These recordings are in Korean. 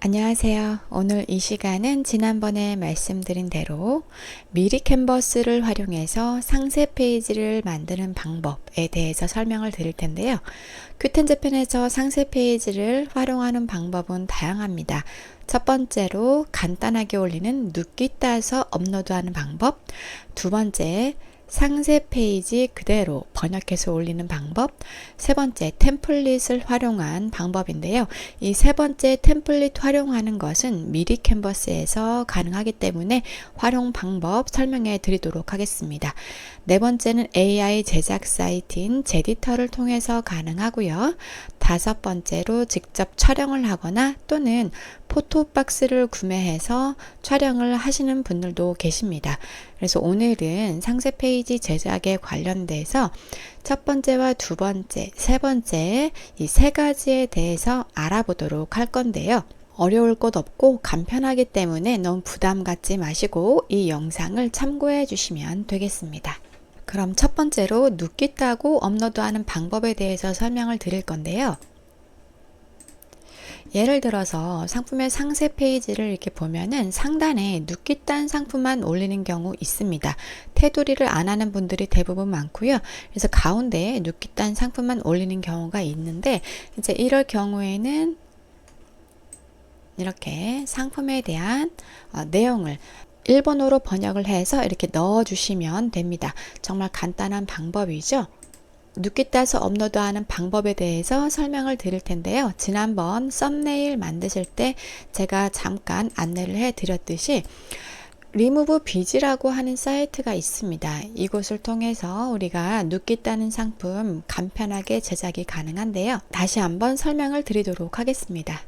안녕하세요. 오늘 이 시간은 지난번에 말씀드린 대로 미리 캔버스를 활용해서 상세 페이지를 만드는 방법에 대해서 설명을 드릴 텐데요. 큐텐즈 편에서 상세 페이지를 활용하는 방법은 다양합니다. 첫 번째로 간단하게 올리는 눕기 따서 업로드하는 방법. 두 번째, 상세 페이지 그대로 번역해서 올리는 방법. 세 번째, 템플릿을 활용한 방법인데요. 이 세 번째 템플릿 활용하는 것은 미리 캔버스에서 가능하기 때문에 활용 방법 설명해 드리도록 하겠습니다. 네 번째는 AI 제작 사이트인 제디터를 통해서 가능하고요. 다섯 번째로 직접 촬영을 하거나 또는 포토박스를 구매해서 촬영을 하시는 분들도 계십니다. 그래서 오늘은 상세 페이지 제작에 관련돼서 첫 번째와 두 번째, 세 번째 이 세 가지에 대해서 알아보도록 할 건데요. 어려울 것 없고 간편하기 때문에 너무 부담 갖지 마시고 이 영상을 참고해 주시면 되겠습니다. 그럼 첫 번째로 눕기 따고 업로드하는 방법에 대해서 설명을 드릴 건데요. 예를 들어서 상품의 상세 페이지를 이렇게 보면은 상단에 눕기 딴 상품만 올리는 경우 있습니다. 테두리를 안 하는 분들이 대부분 많고요. 그래서 가운데에 눕기 딴 상품만 올리는 경우가 있는데 이제 이럴 경우에는 이렇게 상품에 대한 어, 내용을 일본어로 번역을 해서 이렇게 넣어 주시면 됩니다. 정말 간단한 방법이죠. 눕기 따서 업로드 하는 방법에 대해서 설명을 드릴 텐데요. 지난번 썸네일 만드실 때 제가 잠깐 안내를 해 드렸듯이 리무브 비지라고 하는 사이트가 있습니다. 이곳을 통해서 우리가 눕기 따는 상품 간편하게 제작이 가능한데요. 다시 한번 설명을 드리도록 하겠습니다.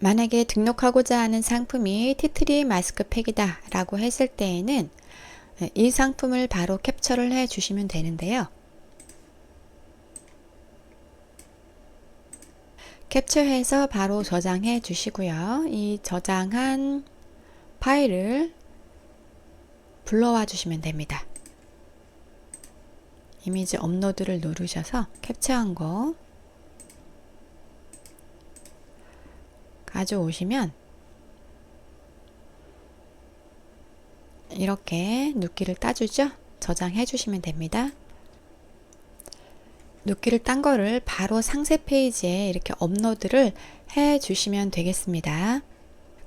만약에 등록하고자 하는 상품이 티트리 마스크팩이다 라고 했을 때에는 이 상품을 바로 캡처를 해 주시면 되는데요. 캡처해서 바로 저장해 주시고요. 이 저장한 파일을 불러와 주시면 됩니다. 이미지 업로드를 누르셔서 캡처한 거 가져오시면 이렇게 눕기를 따주죠. 저장해 주시면 됩니다. 눕기를 딴 거를 바로 상세 페이지에 이렇게 업로드를 해 주시면 되겠습니다.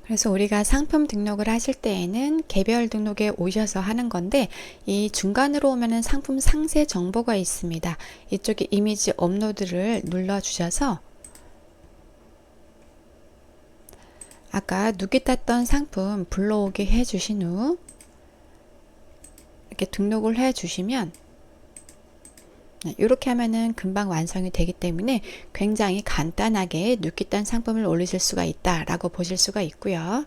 그래서 우리가 상품 등록을 하실 때에는 개별 등록에 오셔서 하는 건데 이 중간으로 오면은 상품 상세 정보가 있습니다. 이쪽에 이미지 업로드를 눌러 주셔서 아까 눕기 땄던 상품 불러오게 해 주신 후 이렇게 등록을 해 주시면 이렇게 하면은 금방 완성이 되기 때문에 굉장히 간단하게 눕기딴 상품을 올리실 수가 있다라고 보실 수가 있고요.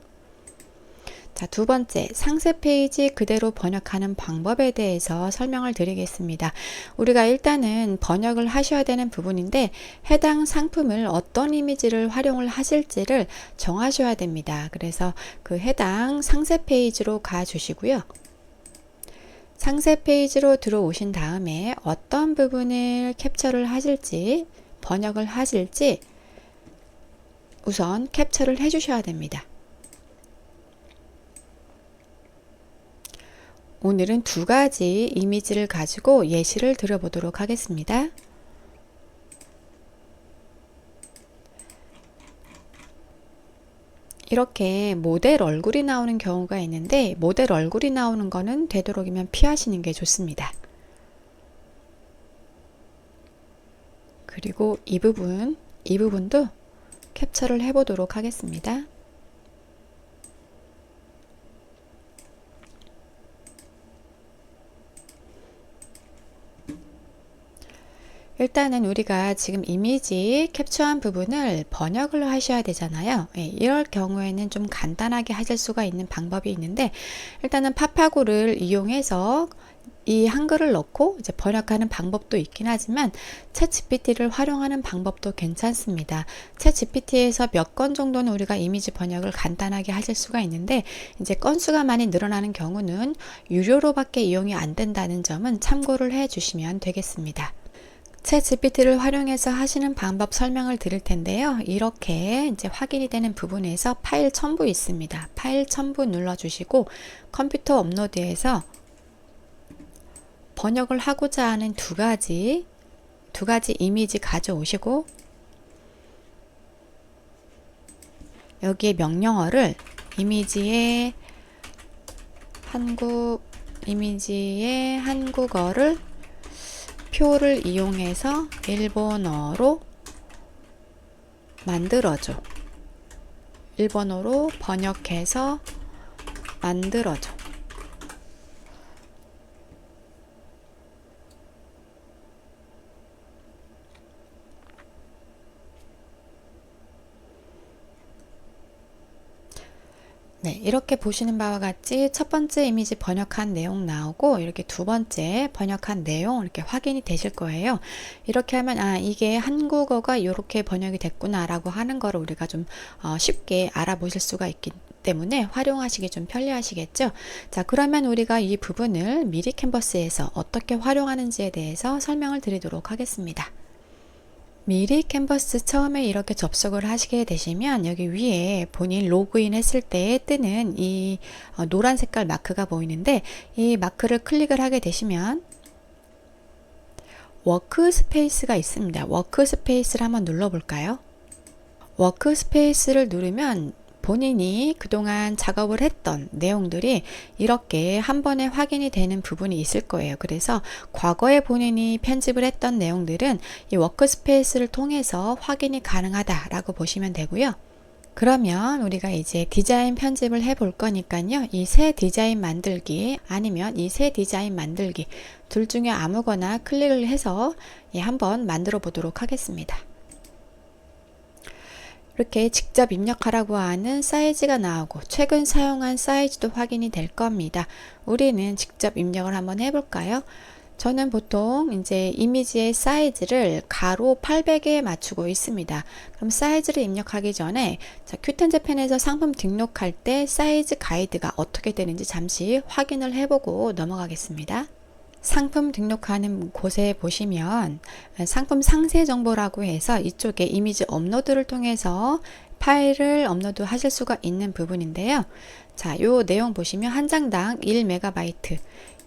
자, 두 번째, 상세 페이지 그대로 번역하는 방법에 대해서 설명을 드리겠습니다. 우리가 일단은 번역을 하셔야 되는 부분인데, 해당 상품을 어떤 이미지를 활용을 하실지를 정하셔야 됩니다. 그래서 그 해당 상세 페이지로 가 주시고요. 상세 페이지로 들어오신 다음에 어떤 부분을 캡처를 하실지 번역을 하실지 우선 캡처를 해 주셔야 됩니다. 오늘은 두 가지 이미지를 가지고 예시를 들어보도록 하겠습니다. 이렇게 모델 얼굴이 나오는 경우가 있는데 모델 얼굴이 나오는 거는 되도록이면 피하시는 게 좋습니다. 그리고 이 부분, 이 부분도 캡처를 해보도록 하겠습니다. 일단은 우리가 지금 이미지 캡처한 부분을 번역을 하셔야 되잖아요. 예, 이럴 경우에는 좀 간단하게 하실 수가 있는 방법이 있는데 일단은 파파고를 이용해서 이 한글을 넣고 이제 번역하는 방법도 있긴 하지만 챗 GPT를 활용하는 방법도 괜찮습니다. 챗 GPT에서 몇 건 정도는 우리가 이미지 번역을 간단하게 하실 수가 있는데 이제 건수가 많이 늘어나는 경우는 유료로밖에 이용이 안 된다는 점은 참고를 해 주시면 되겠습니다. 챗 GPT를 활용해서 하시는 방법 설명을 드릴 텐데요. 이렇게 이제 확인이 되는 부분에서 파일 첨부 있습니다. 파일 첨부 눌러주시고 컴퓨터 업로드에서 번역을 하고자 하는 두 가지 두 가지 이미지 가져오시고 여기에 명령어를 이미지에 한국 이미지의 한국어를 표를 이용해서 일본어로 만들어줘. 일본어로 번역해서 만들어줘. 네, 이렇게 보시는 바와 같이 첫 번째 이미지 번역한 내용 나오고 이렇게 두 번째 번역한 내용 이렇게 확인이 되실 거예요. 이렇게 하면 아 이게 한국어가 이렇게 번역이 됐구나라고 하는 거를 우리가 좀 어, 쉽게 알아보실 수가 있기 때문에 활용하시기 좀 편리하시겠죠. 자, 그러면 우리가 이 부분을 미리 캔버스에서 어떻게 활용하는지에 대해서 설명을 드리도록 하겠습니다. 미리 캔버스 처음에 이렇게 접속을 하시게 되시면 여기 위에 본인 로그인 했을 때 뜨는 이 어, 노란 색깔 마크가 보이는데 이 마크를 클릭을 하게 되시면 워크스페이스가 있습니다. 워크스페이스를 한번 눌러볼까요? 워크스페이스를 누르면 본인이 그동안 작업을 했던 내용들이 이렇게 한 번에 확인이 되는 부분이 있을 거예요. 그래서 과거에 본인이 편집을 했던 내용들은 이 워크스페이스를 통해서 확인이 가능하다라고 보시면 되고요. 그러면 우리가 이제 디자인 편집을 해 볼 거니까요. 이 새 디자인 만들기 아니면 이 새 디자인 만들기 둘 중에 아무거나 클릭을 해서 예, 한번 만들어 보도록 하겠습니다. 이렇게 직접 입력하라고 하는 사이즈가 나오고 최근 사용한 사이즈도 확인이 될 겁니다. 우리는 직접 입력을 한번 해볼까요? 저는 보통 이제 이미지의 사이즈를 가로 800에 맞추고 있습니다. 그럼 사이즈를 입력하기 전에 자, 큐텐 재팬에서 상품 등록할 때 사이즈 가이드가 어떻게 되는지 잠시 확인을 해보고 넘어가겠습니다. 상품 등록하는 곳에 보시면 상품 상세 정보라고 해서 이쪽에 이미지 업로드를 통해서 파일을 업로드 하실 수가 있는 부분인데요. 자, 요 내용 보시면 한 장당 1MB,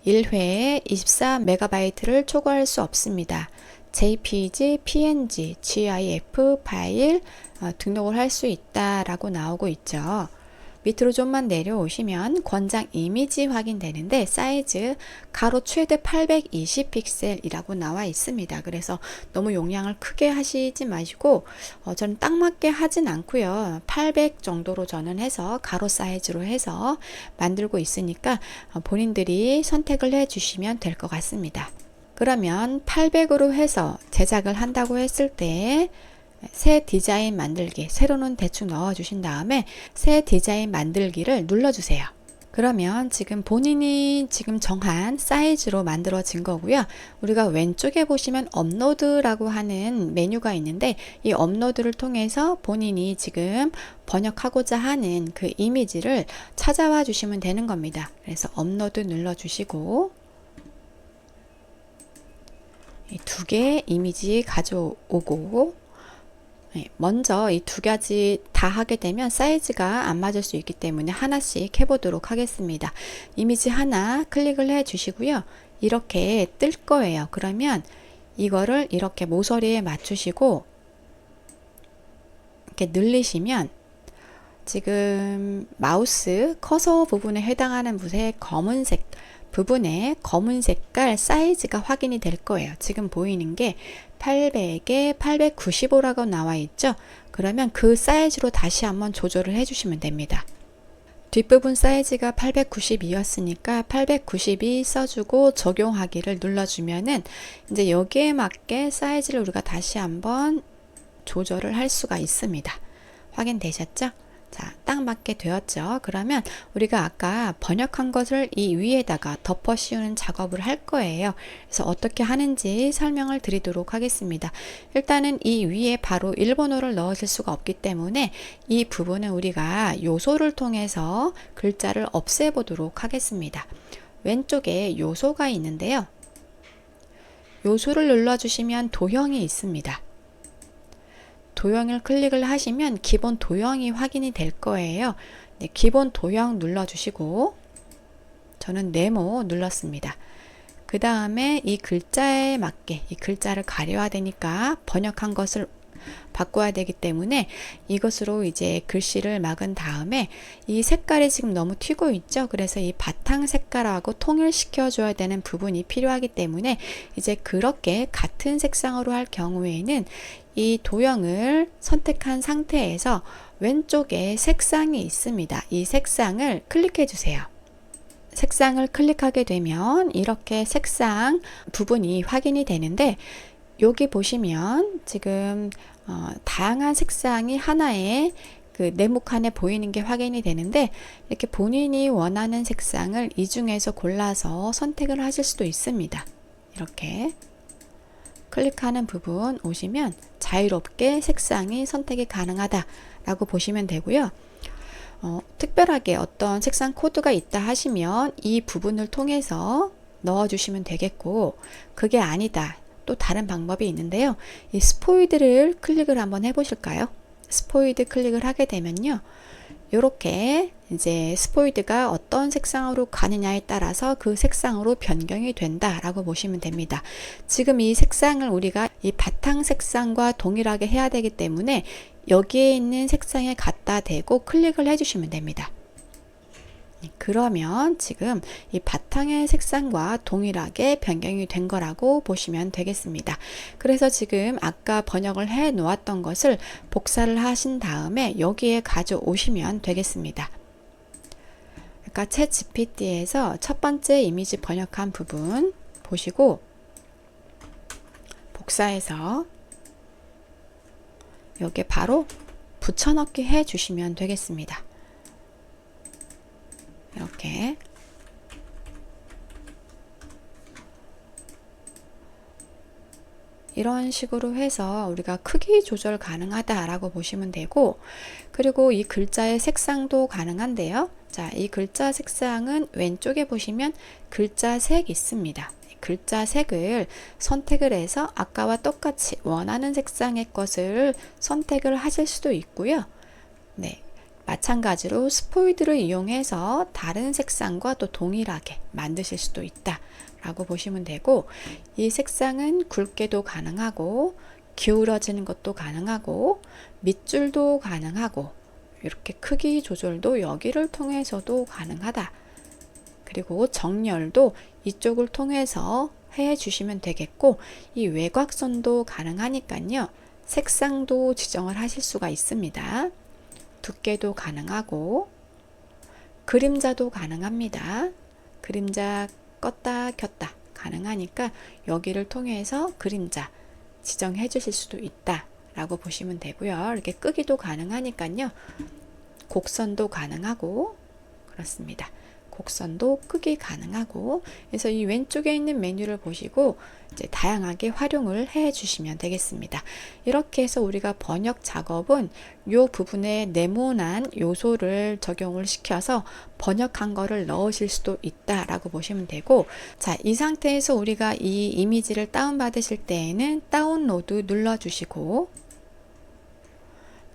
1회에 24MB를 초과할 수 없습니다. JPG, PNG, GIF 파일 어, 등록을 할 수 있다라고 나오고 있죠. 밑으로 좀만 내려오시면 권장 이미지 확인되는데 사이즈 가로 최대 820 픽셀이라고 나와 있습니다. 그래서 너무 용량을 크게 하시지 마시고 어, 저는 딱 맞게 하진 않고요. 800 정도로 저는 해서 가로 사이즈로 해서 만들고 있으니까 어, 본인들이 선택을 해 주시면 될 것 같습니다. 그러면 800으로 해서 제작을 한다고 했을 때 새 디자인 만들기, 세로는 대충 넣어 주신 다음에 새 디자인 만들기를 눌러 주세요. 그러면 지금 본인이 지금 정한 사이즈로 만들어진 거고요. 우리가 왼쪽에 보시면 업로드라고 하는 메뉴가 있는데 이 업로드를 통해서 본인이 지금 번역하고자 하는 그 이미지를 찾아와 주시면 되는 겁니다. 그래서 업로드 눌러 주시고 두 개의 이미지 가져오고 네, 먼저 이 두 가지 다 하게 되면 사이즈가 안 맞을 수 있기 때문에 하나씩 해보도록 하겠습니다. 이미지 하나 클릭을 해 주시고요. 이렇게 뜰 거예요. 그러면 이거를 이렇게 모서리에 맞추시고 이렇게 늘리시면 지금 마우스 커서 부분에 해당하는 무색 검은색 부분에 검은 색깔 사이즈가 확인이 될 거예요. 지금 보이는 게 800에 895라고 나와 있죠. 그러면 그 사이즈로 다시 한번 조절을 해주시면 됩니다. 뒷부분 사이즈가 892였으니까 892 써주고 적용하기를 눌러주면은 이제 여기에 맞게 사이즈를 우리가 다시 한번 조절을 할 수가 있습니다. 확인되셨죠? 자, 딱 맞게 되었죠. 그러면 우리가 아까 번역한 것을 이 위에다가 덮어 씌우는 작업을 할 거예요. 그래서 어떻게 하는지 설명을 드리도록 하겠습니다. 일단은 이 위에 바로 일본어를 넣으실 수가 없기 때문에 이 부분은 우리가 요소를 통해서 글자를 없애보도록 하겠습니다. 왼쪽에 요소가 있는데요. 요소를 눌러주시면 도형이 있습니다. 도형을 클릭을 하시면 기본 도형이 확인이 될 거예요. 네, 기본 도형 눌러주시고 저는 네모 눌렀습니다. 그 다음에 이 글자에 맞게 이 글자를 가려야 되니까 번역한 것을 바꿔야 되기 때문에 이것으로 이제 글씨를 막은 다음에 이 색깔이 지금 너무 튀고 있죠. 그래서 이 바탕 색깔하고 통일시켜 줘야 되는 부분이 필요하기 때문에 이제 그렇게 같은 색상으로 할 경우에는 이 도형을 선택한 상태에서 왼쪽에 색상이 있습니다. 이 색상을 클릭해 주세요. 색상을 클릭하게 되면 이렇게 색상 부분이 확인이 되는데 여기 보시면 지금 어, 다양한 색상이 하나의 그 네모칸에 보이는 게 확인이 되는데 이렇게 본인이 원하는 색상을 이 중에서 골라서 선택을 하실 수도 있습니다. 이렇게 클릭하는 부분 오시면 자유롭게 색상이 선택이 가능하다라고 보시면 되고요. 어, 특별하게 어떤 색상 코드가 있다 하시면 이 부분을 통해서 넣어주시면 되겠고 그게 아니다 또 다른 방법이 있는데요. 이 스포이드를 클릭을 한번 해보실까요? 스포이드 클릭을 하게 되면요. 이렇게 이제 스포이드가 어떤 색상으로 가느냐에 따라서 그 색상으로 변경이 된다라고 보시면 됩니다. 지금 이 색상을 우리가 이 바탕 색상과 동일하게 해야 되기 때문에 여기에 있는 색상에 갖다 대고 클릭을 해주시면 됩니다. 그러면 지금 이 바탕의 색상과 동일하게 변경이 된 거라고 보시면 되겠습니다. 그래서 지금 아까 번역을 해 놓았던 것을 복사를 하신 다음에 여기에 가져오시면 되겠습니다. 아까 챗 GPT에서 첫 번째 이미지 번역한 부분 보시고 복사해서 여기에 바로 붙여넣기 해 주시면 되겠습니다. 이렇게 이런 식으로 해서 우리가 크기 조절 가능하다라고 보시면 되고 그리고 이 글자의 색상도 가능한데요. 자, 이 글자 색상은 왼쪽에 보시면 글자 색 있습니다. 글자 색을 선택을 해서 아까와 똑같이 원하는 색상의 것을 선택을 하실 수도 있고요. 네. 마찬가지로 스포이드를 이용해서 다른 색상과 또 동일하게 만드실 수도 있다 라고 보시면 되고 이 색상은 굵게도 가능하고 기울어지는 것도 가능하고 밑줄도 가능하고 이렇게 크기 조절도 여기를 통해서도 가능하다 그리고 정렬도 이쪽을 통해서 해 주시면 되겠고 이 외곽선도 가능하니까요 색상도 지정을 하실 수가 있습니다. 두께도 가능하고 그림자도 가능합니다. 그림자 껐다 켰다 가능하니까 여기를 통해서 그림자 지정해 주실 수도 있다 라고 보시면 되고요. 이렇게 끄기도 가능하니까요. 곡선도 가능하고 그렇습니다. 곡선도 끄기 가능하고 그래서 이 왼쪽에 있는 메뉴를 보시고 이제 다양하게 활용을 해 주시면 되겠습니다. 이렇게 해서 우리가 번역 작업은 이 부분에 네모난 요소를 적용을 시켜서 번역한 거를 넣으실 수도 있다라고 보시면 되고 자, 이 상태에서 우리가 이 이미지를 다운 받으실 때에는 다운로드 눌러 주시고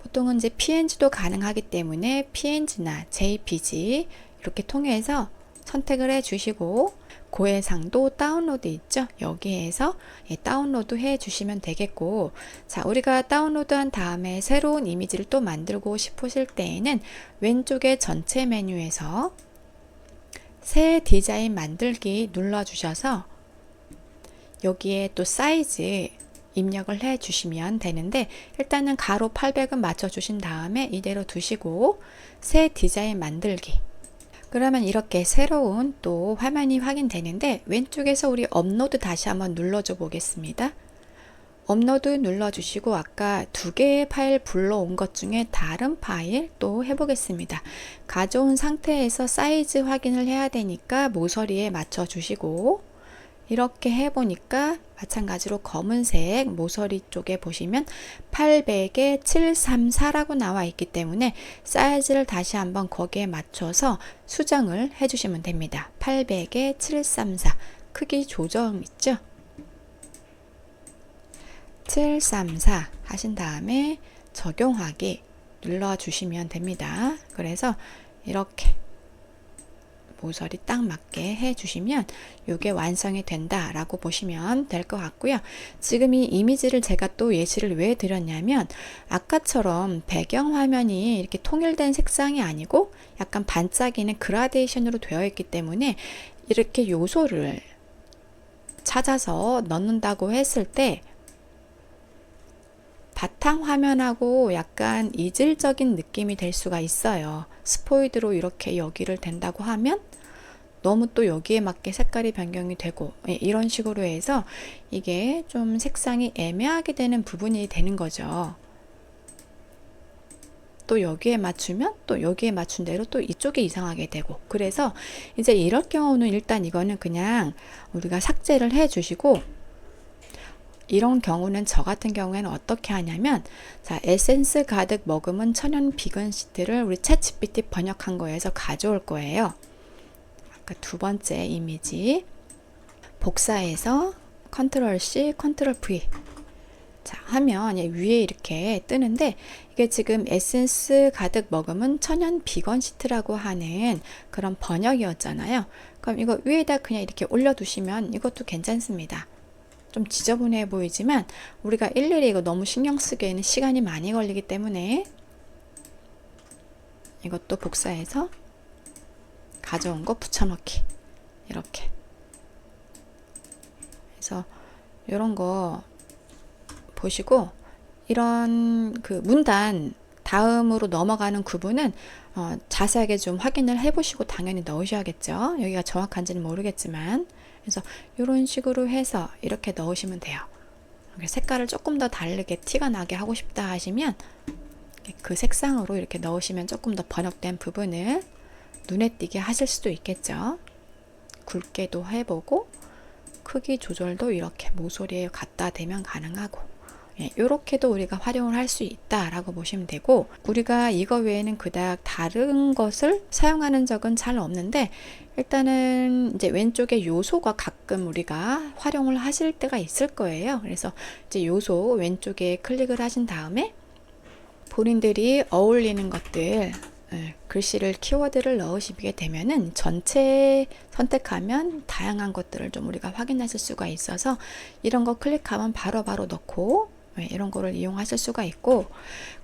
보통은 이제 PNG도 가능하기 때문에 PNG나 JPG 이렇게 통해서 선택을 해 주시고 고해상도 다운로드 있죠? 여기에서 예, 다운로드 해 주시면 되겠고 자 우리가 다운로드 한 다음에 새로운 이미지를 또 만들고 싶으실 때에는 왼쪽에 전체 메뉴에서 새 디자인 만들기 눌러 주셔서 여기에 또 사이즈 입력을 해 주시면 되는데 일단은 가로 800은 맞춰 주신 다음에 이대로 두시고 새 디자인 만들기 그러면 이렇게 새로운 또 화면이 확인되는데 왼쪽에서 우리 업로드 다시 한번 눌러줘 보겠습니다. 업로드 눌러주시고 아까 두 개의 파일 불러온 것 중에 다른 파일 또 해보겠습니다. 가져온 상태에서 사이즈 확인을 해야 되니까 모서리에 맞춰 주시고 이렇게 해보니까 마찬가지로 검은색 모서리 쪽에 보시면 800에 734라고 나와 있기 때문에 사이즈를 다시 한번 거기에 맞춰서 수정을 해주시면 됩니다. 800에 734 크기 조정 있죠? 734 하신 다음에 적용하기 눌러주시면 됩니다. 그래서 이렇게 모서리 딱 맞게 해주시면 이게 완성이 된다라고 보시면 될 것 같고요. 지금 이 이미지를 제가 또 예시를 왜 드렸냐면 아까처럼 배경 화면이 이렇게 통일된 색상이 아니고 약간 반짝이는 그라데이션으로 되어 있기 때문에 이렇게 요소를 찾아서 넣는다고 했을 때 바탕 화면하고 약간 이질적인 느낌이 될 수가 있어요. 스포이드로 이렇게 여기를 댄다고 하면 너무 또 여기에 맞게 색깔이 변경이 되고 예, 이런 식으로 해서 이게 좀 색상이 애매하게 되는 부분이 되는 거죠. 또 여기에 맞추면 또 여기에 맞춘 대로 또 이쪽에 이상하게 되고 그래서 이제 이럴 경우는 일단 이거는 그냥 우리가 삭제를 해 주시고 이런 경우는 저 같은 경우에는 어떻게 하냐면 자 에센스 가득 머금은 천연 비건 시트를 우리 챗 GPT 번역한 거에서 가져올 거예요. 아까 두 번째 이미지 복사해서 컨트롤 C, 컨트롤 V 자 하면 위에 이렇게 뜨는데 이게 지금 에센스 가득 머금은 천연 비건 시트라고 하는 그런 번역이었잖아요. 그럼 이거 위에다 그냥 이렇게 올려두시면 이것도 괜찮습니다. 좀 지저분해 보이지만 우리가 일일이 이거 너무 신경 쓰기에는 시간이 많이 걸리기 때문에 이것도 복사해서 가져온 거 붙여넣기. 이렇게. 그래서 이런 거 보시고 이런 그 문단 다음으로 넘어가는 구분은 어, 자세하게 좀 확인을 해보시고 당연히 넣으셔야겠죠. 여기가 정확한지는 모르겠지만 그래서 이런 식으로 해서 이렇게 넣으시면 돼요. 색깔을 조금 더 다르게 티가 나게 하고 싶다 하시면 그 색상으로 이렇게 넣으시면 조금 더 번역된 부분을 눈에 띄게 하실 수도 있겠죠. 굵게도 해보고 크기 조절도 이렇게 모서리에 갖다 대면 가능하고 이렇게도 예, 우리가 활용을 할 수 있다라고 보시면 되고 우리가 이거 외에는 그닥 다른 것을 사용하는 적은 잘 없는데 일단은 이제 왼쪽에 요소가 가끔 우리가 활용을 하실 때가 있을 거예요. 그래서 이제 요소 왼쪽에 클릭을 하신 다음에 본인들이 어울리는 것들 예, 글씨를 키워드를 넣으시게 되면은 전체 선택하면 다양한 것들을 좀 우리가 확인하실 수가 있어서 이런 거 클릭하면 바로바로 바로 넣고 네, 이런 거를 이용하실 수가 있고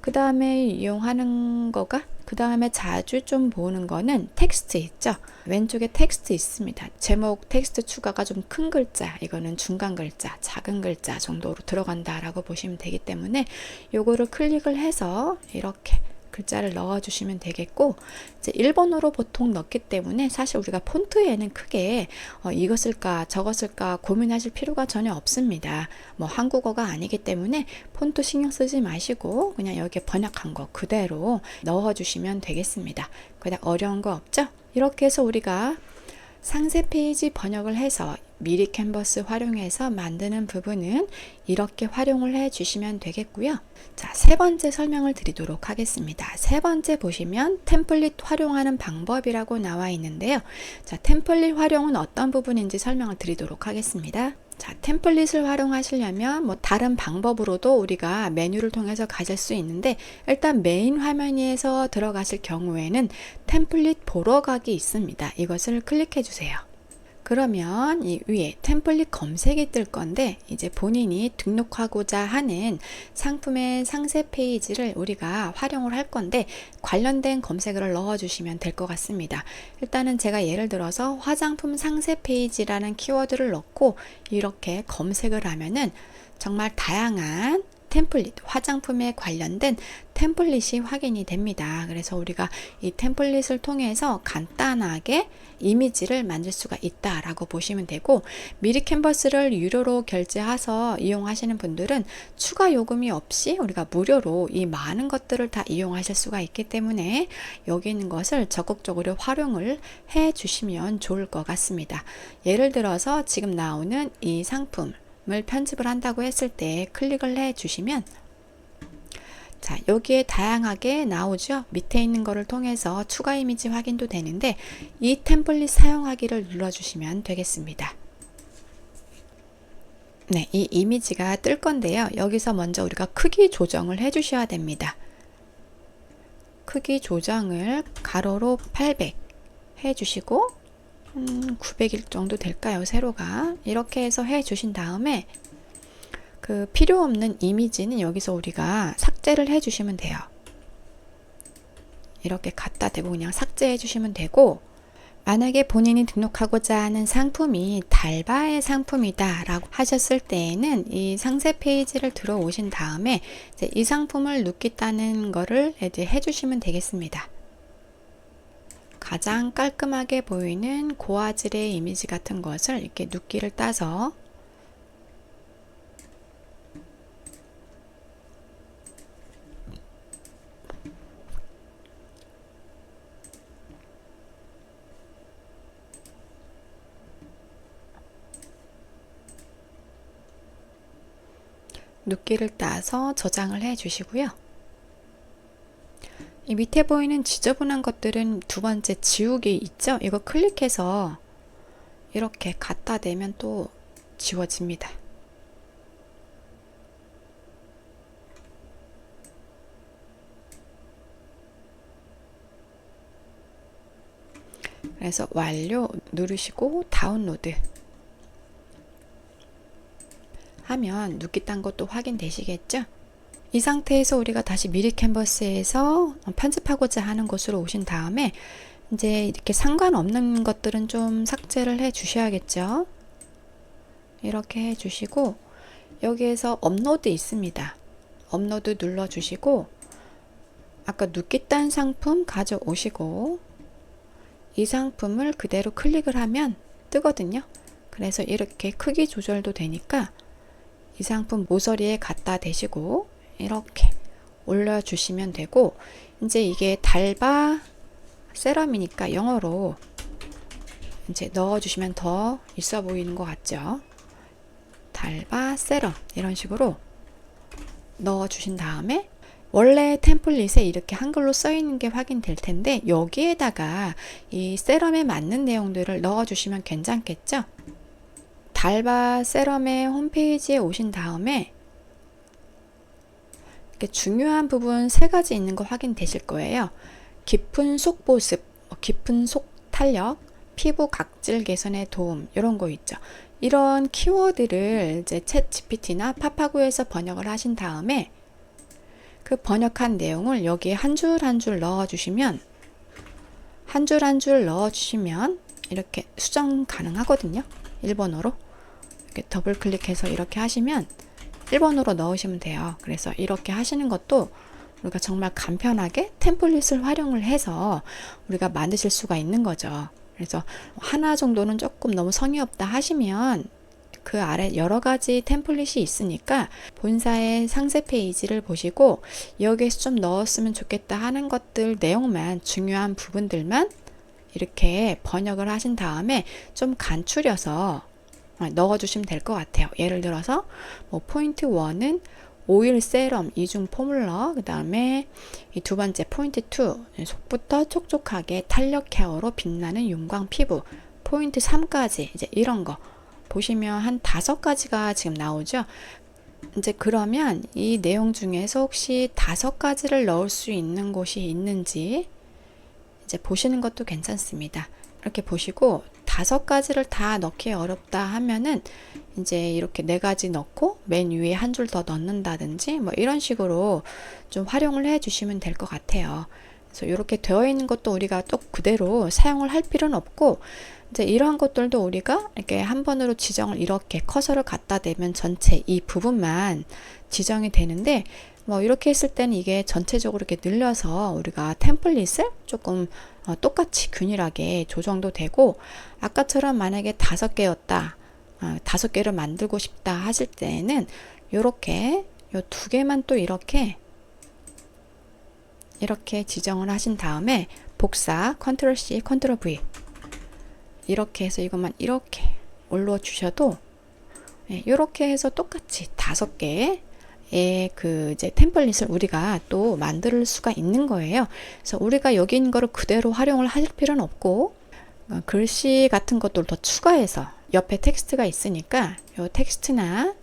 그 다음에 이용하는 거가 그 다음에 자주 좀 보는 거는 텍스트 있죠? 왼쪽에 텍스트 있습니다. 제목 텍스트 추가가 좀 큰 글자 이거는 중간 글자 작은 글자 정도로 들어간다 라고 보시면 되기 때문에 요거를 클릭을 해서 이렇게 글자를 넣어주시면 되겠고 이제 일본어로 보통 넣기 때문에 사실 우리가 폰트에는 크게 어, 이것을까 저것을까 고민하실 필요가 전혀 없습니다. 뭐 한국어가 아니기 때문에 폰트 신경 쓰지 마시고 그냥 여기에 번역한 거 그대로 넣어주시면 되겠습니다. 그냥 어려운 거 없죠? 이렇게 해서 우리가 상세 페이지 번역을 해서 미리 캔버스 활용해서 만드는 부분은 이렇게 활용을 해 주시면 되겠고요. 자, 세 번째 설명을 드리도록 하겠습니다. 세 번째 보시면 템플릿 활용하는 방법이라고 나와 있는데요. 자, 템플릿 활용은 어떤 부분인지 설명을 드리도록 하겠습니다. 자, 템플릿을 활용하시려면 뭐 다른 방법으로도 우리가 메뉴를 통해서 가질 수 있는데 일단 메인 화면에서 들어가실 경우에는 템플릿 보러 가기 있습니다. 이것을 클릭해 주세요. 그러면 이 위에 템플릿 검색이 뜰 건데 이제 본인이 등록하고자 하는 상품의 상세 페이지를 우리가 활용을 할 건데 관련된 검색어를 넣어 주시면 될 것 같습니다. 일단은 제가 예를 들어서 화장품 상세 페이지라는 키워드를 넣고 이렇게 검색을 하면은 정말 다양한 템플릿, 화장품에 관련된 템플릿이 확인이 됩니다. 그래서 우리가 이 템플릿을 통해서 간단하게 이미지를 만들 수가 있다라고 보시면 되고 미리 캔버스를 유료로 결제해서 이용하시는 분들은 추가 요금이 없이 우리가 무료로 이 많은 것들을 다 이용하실 수가 있기 때문에 여기 있는 것을 적극적으로 활용을 해 주시면 좋을 것 같습니다. 예를 들어서 지금 나오는 이 상품 을 편집을 한다고 했을 때 클릭을 해 주시면 자, 여기에 다양하게 나오죠. 밑에 있는 거를 통해서 추가 이미지 확인도 되는데 이 템플릿 사용하기를 눌러 주시면 되겠습니다. 네, 이 이미지가 뜰 건데요. 여기서 먼저 우리가 크기 조정을 해 주셔야 됩니다. 크기 조정을 가로로 800 해 주시고 음, 900일 정도 될까요? 세로가 이렇게 해서 해 주신 다음에 그 필요 없는 이미지는 여기서 우리가 삭제를 해 주시면 돼요. 이렇게 갖다 대고 그냥 삭제해 주시면 되고 만약에 본인이 등록하고자 하는 상품이 달바의 상품이다 라고 하셨을 때에는 이 상세 페이지를 들어오신 다음에 이 상품을 눕겠다는 거를 이제 해주시면 되겠습니다. 가장 깔끔하게 보이는 고화질의 이미지 같은 것을 이렇게 눕기를 따서 눕기를 따서 저장을 해 주시고요. 이 밑에 보이는 지저분한 것들은 두 번째 지우기 있죠? 이거 클릭해서 이렇게 갖다 대면 또 지워집니다. 그래서 완료 누르시고 다운로드 하면 눕기 딴 것도 확인되시겠죠? 이 상태에서 우리가 다시 미리 캔버스에서 편집하고자 하는 곳으로 오신 다음에 이제 이렇게 상관없는 것들은 좀 삭제를 해 주셔야겠죠. 이렇게 해 주시고 여기에서 업로드 있습니다. 업로드 눌러 주시고 아까 눕기딴 상품 가져오시고 이 상품을 그대로 클릭을 하면 뜨거든요. 그래서 이렇게 크기 조절도 되니까 이 상품 모서리에 갖다 대시고 이렇게 올려주시면 되고 이제 이게 달바 세럼이니까 영어로 이제 넣어주시면 더 있어 보이는 것 같죠? 달바 세럼 이런 식으로 넣어주신 다음에 원래 템플릿에 이렇게 한글로 써 있는 게 확인될 텐데 여기에다가 이 세럼에 맞는 내용들을 넣어주시면 괜찮겠죠? 달바 세럼의 홈페이지에 오신 다음에 중요한 부분 세 가지 있는 거 확인되실 거예요. 깊은 속 보습, 뭐 깊은 속 탄력, 피부 각질 개선에 도움 이런 거 있죠. 이런 키워드를 이제 챗 GPT나 파파고에서 번역을 하신 다음에 그 번역한 내용을 여기에 한 줄 한 줄 넣어 주시면 한 줄 한 줄 넣어 주시면 이렇게 수정 가능하거든요. 일본어로. 이렇게 더블 클릭해서 이렇게 하시면 1번으로 넣으시면 돼요. 그래서 이렇게 하시는 것도 우리가 정말 간편하게 템플릿을 활용을 해서 우리가 만드실 수가 있는 거죠. 그래서 하나 정도는 조금 너무 성의 없다 하시면 그 아래 여러 가지 템플릿이 있으니까 본사의 상세 페이지를 보시고 여기에서 좀 넣었으면 좋겠다 하는 것들 내용만 중요한 부분들만 이렇게 번역을 하신 다음에 좀 간추려서 어, 넣어주시면 될 것 같아요. 예를 들어서 뭐 포인트 1은 오일 세럼 이중 포뮬러 그 다음에 이두 번째 포인트 2 속부터 촉촉하게 탄력 케어로 빛나는 윤광 피부 포인트 3까지 이제 이런 거 보시면 한 다섯 가지가 지금 나오죠. 이제 그러면 이 내용 중에서 혹시 다섯 가지를 넣을 수 있는 곳이 있는지 이제 보시는 것도 괜찮습니다. 이렇게 보시고 다섯 가지를 다 넣기 어렵다 하면은 이제 이렇게 네 가지 넣고 맨 위에 한 줄 더 넣는다든지 뭐 이런 식으로 좀 활용을 해 주시면 될 것 같아요. 그래서 이렇게 되어 있는 것도 우리가 또 그대로 사용을 할 필요는 없고 이제 이러한 것들도 우리가 이렇게 한 번으로 지정을 이렇게 커서를 갖다 대면 전체 이 부분만 지정이 되는데 뭐 이렇게 했을 때는 이게 전체적으로 이렇게 늘려서 우리가 템플릿을 조금 어, 똑같이 균일하게 조정도 되고 아까처럼 만약에 다섯 개였다 어, 다섯 개를 만들고 싶다 하실 때는 이렇게 요 두 개만 또 이렇게 이렇게 지정을 하신 다음에 복사 컨트롤 C 컨트롤 V 이렇게 해서 이것만 이렇게 올려 주셔도 이렇게 해서 똑같이 다섯 개의 그 이제 템플릿을 우리가 또 만들 수가 있는 거예요. 그래서 우리가 여기 있는 거를 그대로 활용을 할 필요는 없고 어, 글씨 같은 것들을 더 추가해서 옆에 텍스트가 있으니까 요 텍스트나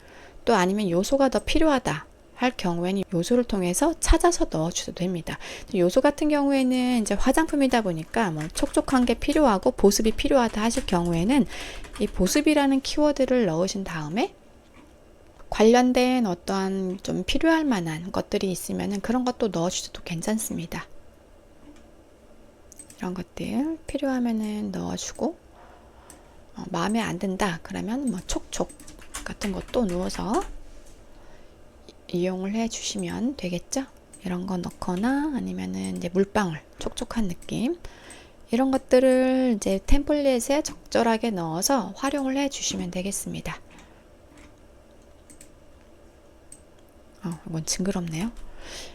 또 아니면 요소가 더 필요하다 할 경우에는 요소를 통해서 찾아서 넣어주셔도 됩니다. 요소 같은 경우에는 이제 화장품이다 보니까 뭐 촉촉한 게 필요하고 보습이 필요하다 하실 경우에는 이 보습이라는 키워드를 넣으신 다음에 관련된 어떠한 좀 필요할 만한 것들이 있으면 그런 것도 넣어주셔도 괜찮습니다. 이런 것들 필요하면은 넣어주고 어, 마음에 안 든다 그러면 뭐 촉촉 같은 것도 넣어서 이용을 해 주시면 되겠죠. 이런 거 넣거나 아니면은 이제 물방울 촉촉한 느낌 이런 것들을 이제 템플릿에 적절하게 넣어서 활용을 해 주시면 되겠습니다. 어, 이건 징그럽네요.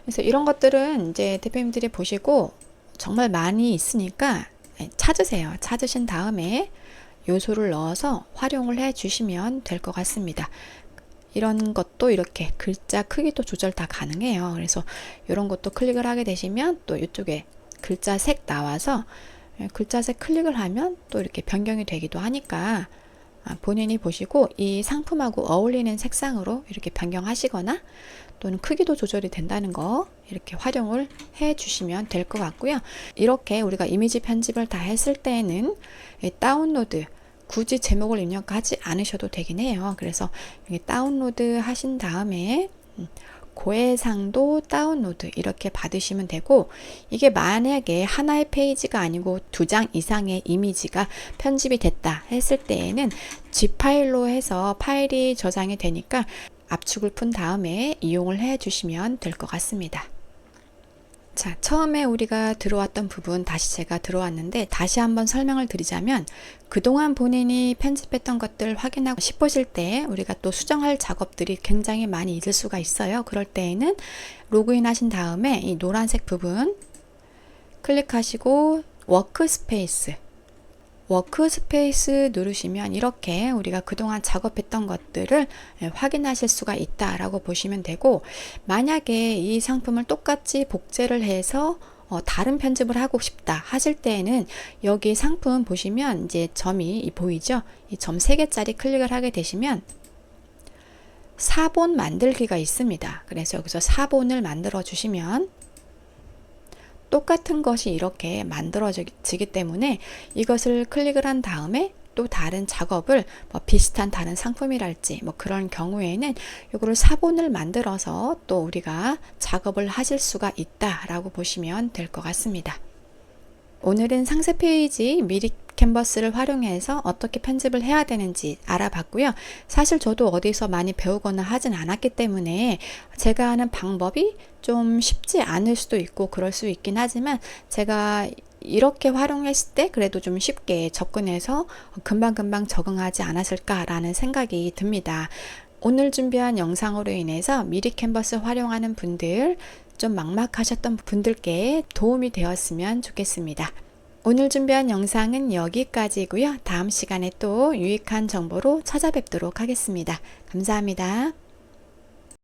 그래서 이런 것들은 이제 대표님들이 보시고 정말 많이 있으니까 네, 찾으세요. 찾으신 다음에 요소를 넣어서 활용을 해 주시면 될 것 같습니다. 이런 것도 이렇게 글자 크기도 조절 다 가능해요. 그래서 이런 것도 클릭을 하게 되시면 또 이쪽에 글자 색 나와서 예, 글자 색 클릭을 하면 또 이렇게 변경이 되기도 하니까 아, 본인이 보시고 이 상품하고 어울리는 색상으로 이렇게 변경하시거나 또는 크기도 조절이 된다는 거 이렇게 활용을 해 주시면 될 것 같고요. 이렇게 우리가 이미지 편집을 다 했을 때에는 다운로드 굳이 제목을 입력하지 않으셔도 되긴 해요. 그래서 여기 다운로드 하신 다음에 음, 고해상도 다운로드 이렇게 받으시면 되고 이게 만약에 하나의 페이지가 아니고 두 장 이상의 이미지가 편집이 됐다 했을 때에는 G 파일로 해서 파일이 저장이 되니까 압축을 푼 다음에 이용을 해 주시면 될 것 같습니다. 자, 처음에 우리가 들어왔던 부분 다시 제가 들어왔는데 다시 한번 설명을 드리자면 그동안 본인이 편집했던 것들 확인하고 싶으실 때 우리가 또 수정할 작업들이 굉장히 많이 있을 수가 있어요. 그럴 때에는 로그인 하신 다음에 이 노란색 부분 클릭하시고 워크스페이스 워크스페이스 누르시면 이렇게 우리가 그동안 작업했던 것들을 예, 확인하실 수가 있다라고 보시면 되고 만약에 이 상품을 똑같이 복제를 해서 어, 다른 편집을 하고 싶다 하실 때에는 여기 상품 보시면 이제 점이 보이죠? 이 점 3개짜리 클릭을 하게 되시면 사본 만들기가 있습니다. 그래서 여기서 사본을 만들어 주시면 똑같은 것이 이렇게 만들어지기 때문에 이것을 클릭을 한 다음에 또 다른 작업을 뭐 비슷한 다른 상품이랄지 뭐 그런 경우에는 이거를 사본을 만들어서 또 우리가 작업을 하실 수가 있다라고 보시면 될 것 같습니다. 오늘은 상세 페이지 미리 캔버스를 활용해서 어떻게 편집을 해야 되는지 알아봤고요. 사실 저도 어디서 많이 배우거나 하진 않았기 때문에 제가 하는 방법이 좀 쉽지 않을 수도 있고 그럴 수 있긴 하지만 제가 이렇게 활용했을 때 그래도 좀 쉽게 접근해서 금방금방 적응하지 않았을까라는 생각이 듭니다. 오늘 준비한 영상으로 인해서 미리 캔버스 활용하는 분들 좀 막막하셨던 분들께 도움이 되었으면 좋겠습니다. 오늘 준비한 영상은 여기까지고요. 다음 시간에 또 유익한 정보로 찾아뵙도록 하겠습니다. 감사합니다.